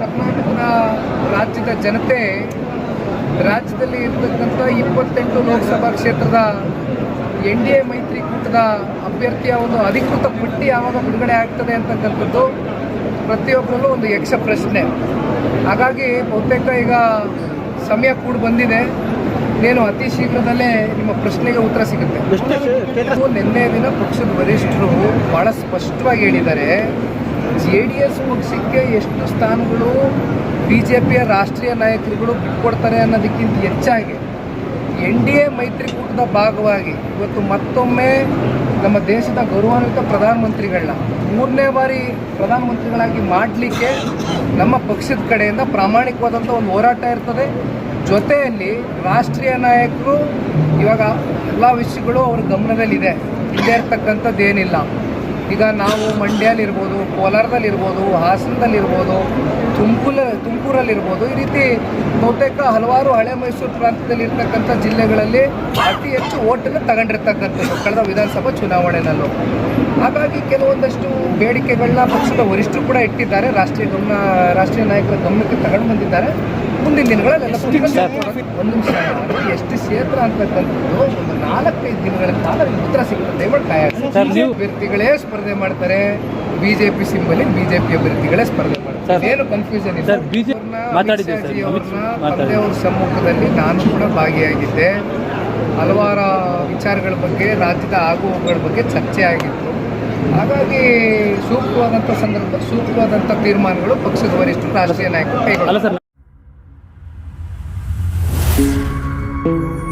ಕರ್ನಾಟಕದ ರಾಜ್ಯದ ಜನತೆ ರಾಜ್ಯದಲ್ಲಿ ಇರತಕ್ಕಂಥ ಇಪ್ಪತ್ತೆಂಟು ಲೋಕಸಭಾ ಕ್ಷೇತ್ರದ ಎನ್ ಡಿ ಎ ಮೈತ್ರಿಕೂಟದ ಅಭ್ಯರ್ಥಿಯ ಒಂದು ಅಧಿಕೃತ ಪಟ್ಟಿ ಯಾವಾಗ ಬಿಡುಗಡೆ ಆಗ್ತದೆ ಅಂತಕ್ಕಂಥದ್ದು ಪ್ರತಿಯೊಬ್ಬರಲ್ಲೂ ಒಂದು ಯಕ್ಷ ಪ್ರಶ್ನೆ. ಹಾಗಾಗಿ ಬಹುತೇಕ ಈಗ ಸಮಯ ಕೂಡ ಬಂದಿದೆ. ಏನು ಅತಿ ಶೀಘ್ರದಲ್ಲೇ ನಿಮ್ಮ ಪ್ರಶ್ನೆಗೆ ಉತ್ತರ ಸಿಗುತ್ತೆ. ನಿನ್ನೆ ದಿನ ಪಕ್ಷದ ವರಿಷ್ಠರು ಬಹಳ ಸ್ಪಷ್ಟವಾಗಿ ಹೇಳಿದ್ದಾರೆ. ಜೆ ಡಿ ಎಸ್ ಪಕ್ಷಕ್ಕೆ ಎಷ್ಟು ಸ್ಥಾನಗಳು ಬಿ ಜೆ ಪಿಯ ರಾಷ್ಟ್ರೀಯ ನಾಯಕರುಗಳು ಬಿಟ್ಕೊಡ್ತಾರೆ ಅನ್ನೋದಕ್ಕಿಂತ ಹೆಚ್ಚಾಗಿ ಎನ್ ಡಿ ಎ ಮೈತ್ರಿಕೂಟದ ಭಾಗವಾಗಿ ಇವತ್ತು ಮತ್ತೊಮ್ಮೆ ನಮ್ಮ ದೇಶದ ಗೌರವಾನ್ವಿತ ಪ್ರಧಾನಮಂತ್ರಿಗಳನ್ನ ಮೂರನೇ ಬಾರಿ ಪ್ರಧಾನಮಂತ್ರಿಗಳಾಗಿ ಮಾಡಲಿಕ್ಕೆ ನಮ್ಮ ಪಕ್ಷದ ಕಡೆಯಿಂದ ಪ್ರಾಮಾಣಿಕವಾದಂಥ ಒಂದು ಹೋರಾಟ ಇರ್ತದೆ. ಜೊತೆಯಲ್ಲಿ ರಾಷ್ಟ್ರೀಯ ನಾಯಕರು ಇವಾಗ ಎಲ್ಲ ವಿಷಯಗಳು ಅವ್ರ ಗಮನದಲ್ಲಿದೆ. ಇಲ್ಲೇ ಇರ್ತಕ್ಕಂಥದ್ದು ಏನಿಲ್ಲ ಈಗ ನಾವು ಮಂಡ್ಯಲ್ಲಿರ್ಬೋದು, ಕೋಲಾರದಲ್ಲಿರ್ಬೋದು, ಹಾಸನದಲ್ಲಿರ್ಬೋದು, ತುಮಕೂಲ, ತುಮಕೂರಲ್ಲಿರ್ಬೋದು, ಈ ರೀತಿ ಬಹುತೇಕ ಹಲವಾರು ಹಳೆ ಮೈಸೂರು ಪ್ರಾಂತ್ಯದಲ್ಲಿ ಇರ್ತಕ್ಕಂಥ ಜಿಲ್ಲೆಗಳಲ್ಲಿ ಅತಿ ಹೆಚ್ಚು ಓಟನ್ನು ತಗೊಂಡಿರ್ತಕ್ಕಂಥದ್ದು ಕಳೆದ ವಿಧಾನಸಭಾ ಚುನಾವಣೆಯಲ್ಲೂ ಹಾಗಾಗಿ ಕೆಲವೊಂದಷ್ಟು ಬೇಡಿಕೆಗಳನ್ನ ಪಕ್ಷದ ವರಿಷ್ಠರು ಕೂಡ ಇಟ್ಟಿದ್ದಾರೆ. ರಾಷ್ಟ್ರೀಯ ಗಮನ, ರಾಷ್ಟ್ರೀಯ ನಾಯಕರ ಗಮನಕ್ಕೆ ತಗೊಂಡು ಬಂದಿದ್ದಾರೆ. ಮುಂದಿನ ದಿನಗಳಲ್ಲಿ ಒಂದು ನಿಮಿಷ ಎಷ್ಟು ಕ್ಷೇತ್ರ ಅಂತಕ್ಕಂಥದ್ದು ಒಂದು ನಾಲ್ಕೈದು ದಿನಗಳ ಕಾಲ ಉತ್ತರ ಸಿಗುತ್ತೆ. ನೀವು- ಅಭ್ಯರ್ಥಿಗಳೇ ಸ್ಪರ್ಧೆ ಮಾಡ್ತಾರೆ. ಬಿಜೆಪಿ ಸಿಂಬಲಿ ಬಿಜೆಪಿ ಅಭ್ಯರ್ಥಿಗಳೇ ಸ್ಪರ್ಧೆ ಮಾಡ್ತಾರೆ. ಏನು ಕನ್ಫ್ಯೂಷನ್ ಶಾ ಅವ್ರ ಸಮ್ಮುಖದಲ್ಲಿ ನಾನು ಕೂಡ ಭಾಗಿಯಾಗಿದ್ದೆ. ಹಲವಾರು ವಿಚಾರಗಳ ಬಗ್ಗೆ ರಾಜ್ಯದ ಆಗುಹೋಗುಗಳ ಬಗ್ಗೆ ಚರ್ಚೆ ಆಗಿತ್ತು. ಹಾಗಾಗಿ ಸೂಕ್ತವಾದಂಥ ಸಂದರ್ಭ ಸೂಕ್ತವಾದಂಥ ತೀರ್ಮಾನಗಳು ಪಕ್ಷದ ವರಿಷ್ಠರು ರಾಷ್ಟ್ರೀಯ ನಾಯಕರು ಕೈಗೊಳ್ಳುತ್ತಾರೆ Thank you.